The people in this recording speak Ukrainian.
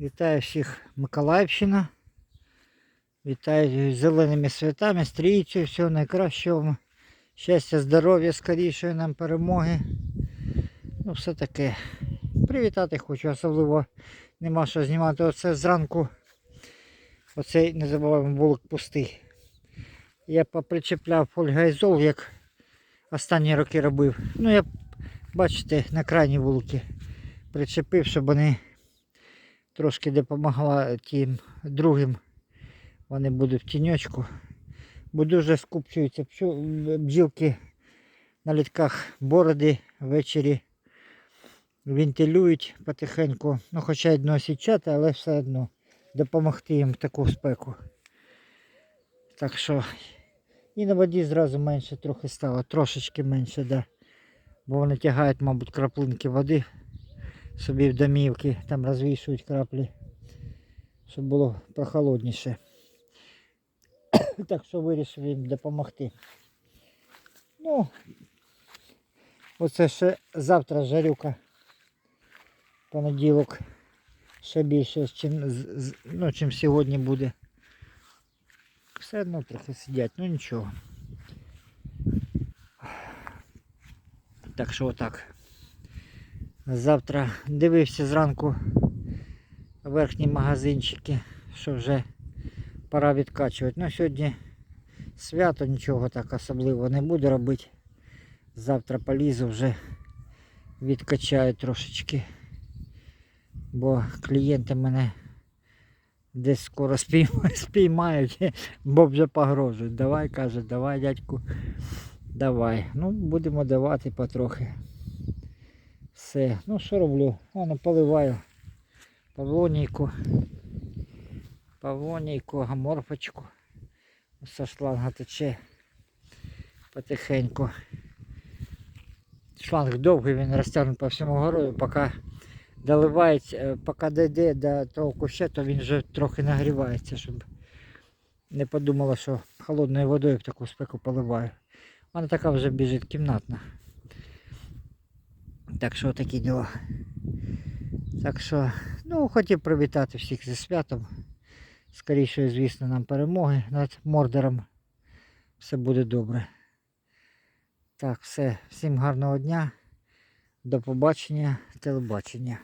Вітаю всіх Миколаївщина. Вітаю з зеленими святами, стрійцю, всього найкращого. Щастя, здоров'я, скорішої нам перемоги. Ну, все таке. Привітати хочу, особливо нема що знімати. Оце зранку. Оцей не забуваємо вулик пустий. Я попричепляв фольгайзол, як останні роки робив. Ну, я, бачите, на крайні вулики причепив, щоб вони трошки допомогла тим другим. Вони будуть в тіньочку. Бо дуже скупчуються бджілки на літках бороди ввечері. Вентилюють потихеньку. Ну, хоча й одно січати, але все одно допомогти їм в таку спеку. Так що і на воді зразу менше трохи стало, трошечки менше, да. Бо вони тягають, мабуть, краплинки води собі в домівки, там розвішують краплі, щоб було прохолодніше. так що вирішив їм допомогти. Ну, оце ще завтра жарюка. Понеділок ще більше, чим, з- з- ну, чим сьогодні буде. Все одно трохи сидять, ну нічого. Так що отак. Завтра дивився зранку верхні магазинчики, що вже пора відкачувати. Ну сьогодні свято нічого так особливо не буду робити. Завтра полізу вже відкачаю трошечки. Бо клієнти мене десь скоро спіймають, бо вже погрожують. Давай, каже, давай, дядьку, давай. Ну, будемо давати потрохи. Все. Ну що роблю? Воно поливаю павлонійку. Павлонійку, гаморфочку. Со шланга тече потихеньку. Шланг довгий, він розтягнутий по всьому горою, поки доливається, е, поки дійде до того куща, то він вже трохи нагрівається, щоб не подумала, що холодною водою в таку спеку поливаю. Вона така вже біжить кімнатна. Так що такі діла. Так що, ну, хотів привітати всіх зі святом. Скоріше, звісно, нам перемоги над мордером. Все буде добре. Так, все. Всім гарного дня. До побачення, телебачення.